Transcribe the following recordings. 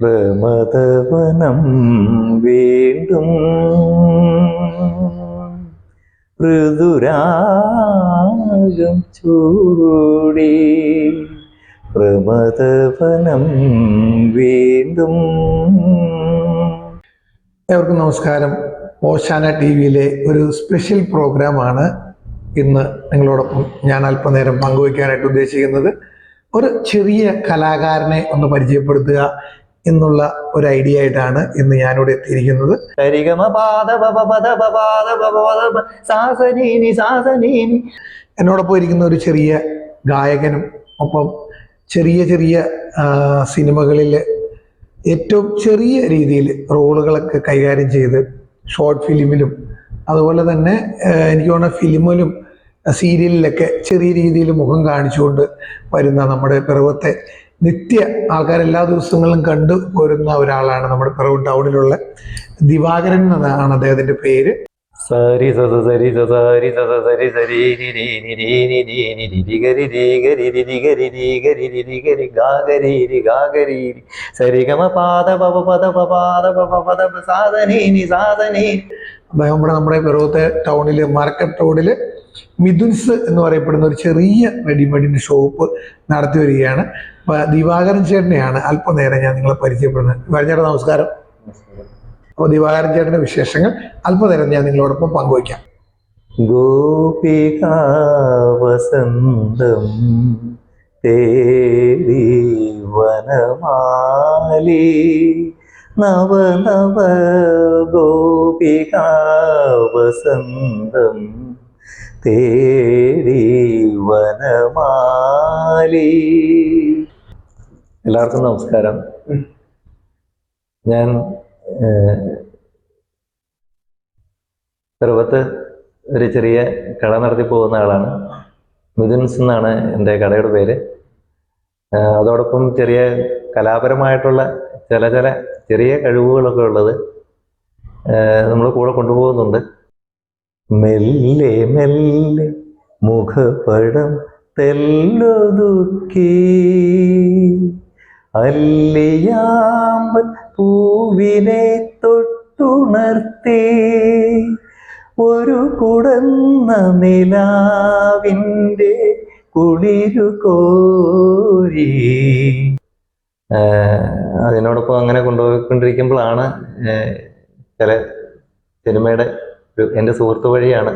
പ്രമദവനം വീണ്ടും ഋതുരാഗം ചൂടി. പ്രമദവനം വീണ്ടും. എവർക്കും നമസ്കാരം. ഓശാന ടി വിയിലെ ഒരു സ്പെഷ്യൽ പ്രോഗ്രാമാണ് ഇന്ന് നിങ്ങളോടൊപ്പം ഞാൻ അല്പനേരം പങ്കുവയ്ക്കാനായിട്ട് ഉദ്ദേശിക്കുന്നത്. ഒരു ചെറിയ കലാകാരനെ ഒന്ന് പരിചയപ്പെടുത്തുക. എന്നുള്ള ഒരു ഐഡിയ ആയിട്ടാണ് ഇന്ന് ഞാനിവിടെ എത്തിയിരിക്കുന്നത്. എന്നോടൊപ്പം ഇരിക്കുന്ന ഒരു ചെറിയ ഗായകനും ഒപ്പം ചെറിയ ചെറിയ സിനിമകളിൽ ഏറ്റവും ചെറിയ രീതിയിൽ റോളുകളൊക്കെ കൈകാര്യം ചെയ്ത് ഷോർട്ട് ഫിലിമിലും അതുപോലെ തന്നെ എനിക്ക് തോന്നുന്ന ഫിലിമിലും സീരിയലിലൊക്കെ ചെറിയ രീതിയിൽ മുഖം കാണിച്ചുകൊണ്ട് വരുന്ന നമ്മുടെ പിറവത്തെ നിത്യ ആൾക്കാർ എല്ലാ ദിവസങ്ങളും കണ്ടു പോരുന്ന ഒരാളാണ് നമ്മുടെ പിറവ് ടൗണിലുള്ള ദിവാകരൻ എന്നതാണ് അദ്ദേഹത്തിന്റെ പേര് സരി സസ സരി സരി സസ സരി സരി ഗരി ഗാഗരീരി സരി ഗമ പാദ പവ പദ പദ പദ സാധനീനി സാധനീനി നമ്മുടെ നമ്മുടെ പിറവത്തെ ടൗണിൽ മാർക്കറ്റ് റോഡിൽ മിഥുൻസ് എന്ന് പറയപ്പെടുന്ന ഒരു ചെറിയ റെഡിമെയ്ഡിന്റെ ഷോപ്പ് നടത്തി വരികയാണ്. ദിവാകരൻ ചേട്ടനെയാണ് അല്പനേരം ഞാൻ നിങ്ങളെ പരിചയപ്പെടുന്നത്. ദിവാകരൻ ചേട്ടൻ നമസ്കാരം. അപ്പോൾ ദിവാകരൻ ചേട്ടന്റെ വിശേഷങ്ങൾ അല്പനേരം ഞാൻ നിങ്ങളോടൊപ്പം പങ്കുവയ്ക്കാം. ഗോപികാ വസന്തം തേടി വനമാലി. നവ നവ ഗോപികാ വസന്തം തേടി വനമാലി. എല്ലാവർക്കും നമസ്കാരം. ഞാൻ ഏഹ്, ഒരു ചെറിയ കട നടത്തി പോകുന്ന ആളാണ്. മിഥുൻസ് എന്നാണ് എന്റെ കടയുടെ പേര്. അതോടൊപ്പം ചെറിയ കലാപരമായിട്ടുള്ള ചില ചില ചെറിയ കഴിവുകളൊക്കെ ഉള്ളത് നമ്മൾ കൂടെ കൊണ്ടുപോകുന്നുണ്ട്. മെല്ലെ മെല്ലെ മുഖപടം തെല്ലൊതുക്കി. അല്ലിയാമ്പൽ പൂവിനെ തൊട്ടുണർത്തി. ഒരു കുടന്ന നിലാവിന്റെ കുളിരു കോരി. അതിനോടൊപ്പം അങ്ങനെ കൊണ്ടുപോയിക്കൊണ്ടിരിക്കുമ്പോഴാണ് ചില സിനിമയുടെ എന്റെ സുഹൃത്ത് വഴിയാണ്.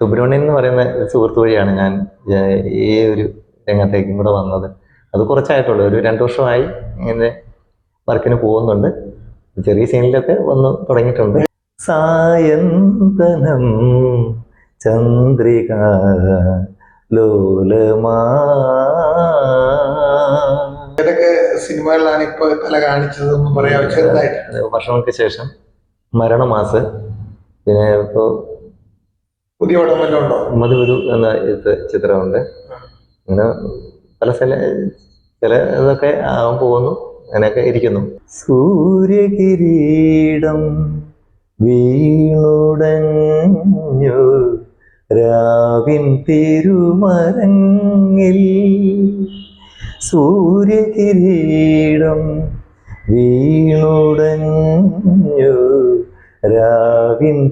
സുബ്രഹ്മണ്യൻ എന്ന് പറയുന്ന സുഹൃത്തു വഴിയാണ് ഞാൻ ഈ ഒരു രംഗത്തേക്കും കൂടെ വന്നത്. അത് കുറച്ചായിട്ടുള്ളൂ. ഒരു രണ്ട് വർഷമായി ഇങ്ങനെ വർക്കിന് പോകുന്നുണ്ട്. ചെറിയ സീനിലൊക്കെ വന്ന് തുടങ്ങിയിട്ടുണ്ട്. സായന്തനം ചന്ദ്രിക ലോലമാ. സിനിമകളിലാണ് ഇപ്പൊ കല കാണിച്ചതെന്ന് പറയാം? ചെറുതായിട്ട്. വർഷങ്ങൾക്ക് ശേഷം മരണമാസ്. പിന്നെ ഇപ്പോൾ പുതിയ പടം വല്ലതും ഉണ്ടോ എന്ന ഇത് ചിത്രമുണ്ട്. അങ്ങനെ പല സ്ഥല ചില ഇതൊക്കെ ആവാൻ പോകുന്നു. അങ്ങനെയൊക്കെ ഇരിക്കുന്നു. സൂര്യകിരീടം വീണുടഞ്ഞു രാവിൻ തിരുമരങ്ങിൽ. സൂര്യകിരീടം വീണുടഞ്ഞു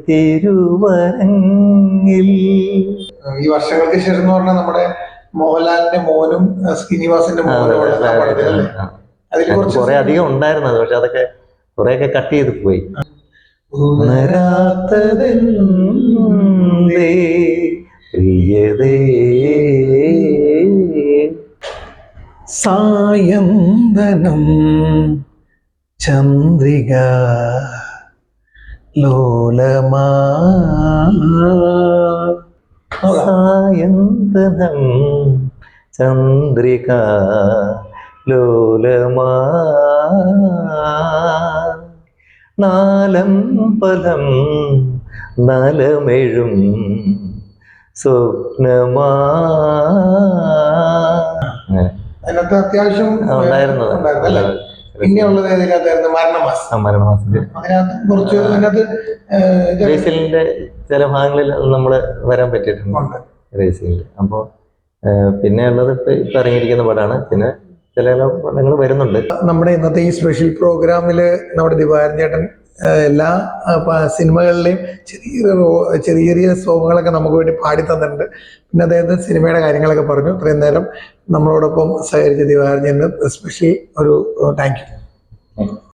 തിരുവരങ്ങിൽ. ഈ വർഷങ്ങൾക്ക് ശേഷം എന്ന് പറഞ്ഞാൽ നമ്മുടെ മോഹൻലാലിന്റെ മോനും ശ്രീനിവാസിന്റെ മോനും അതിൽ കുറെ അധികം ഉണ്ടായിരുന്നു അത് പക്ഷെ അതൊക്കെ കുറെയൊക്കെ കട്ട് ചെയ്ത് പോയി. ഉണരാത്തതെന്തേ പ്രിയതേ. സായന്തനം ചന്ദ്രിക ലോലമായന്തനം ചന്ദ്രിക ലോലമാ പലം നലമെഴും സ്വപ്നമാ അതിനകത്ത് അത്യാവശ്യം ഉണ്ടായിരുന്നത്. ഉണ്ടായിരുന്നു അല്ലേ പിന്നെ ഉള്ളത് ഏതിനകത്തായിരുന്നു മരണമാസം. ആ മരണമാസത്തിൽ. അതിനകത്ത് കുറച്ച് അതിനകത്ത് റേസിലിന്റെ ചില ഭാഗങ്ങളിൽ നമ്മൾ വരാൻ പറ്റിയിട്ടുണ്ട്. റേസിലിൽ അപ്പോൾ പിന്നെ ഉള്ളത് ഇപ്പൊ ഇപ്പൊ ഇറങ്ങിയിരിക്കുന്ന പടമാണ്. പിന്നെ ചില ചില പടങ്ങൾ വരുന്നുണ്ട്. നമ്മുടെ ഇന്നത്തെ ഈ സ്പെഷ്യൽ പ്രോഗ്രാമിൽ നമ്മുടെ ദിവാരൻ ചേട്ടൻ എല്ലാ സിനിമകളിലെയും ചെറിയ ചെറിയ ചെറിയ സോങ്ങുകളൊക്കെ നമുക്ക് വേണ്ടി പാടി തന്നിട്ടുണ്ട്. പിന്നെ അദ്ദേഹത്തിന് സിനിമയുടെ കാര്യങ്ങളൊക്കെ പറഞ്ഞു. ഇത്രയും നേരം നമ്മളോടൊപ്പം സഹകരിച്ച ദിവാരൻ ചേട്ടന് സ്പെഷ്യൽ ഒരു താങ്ക് യു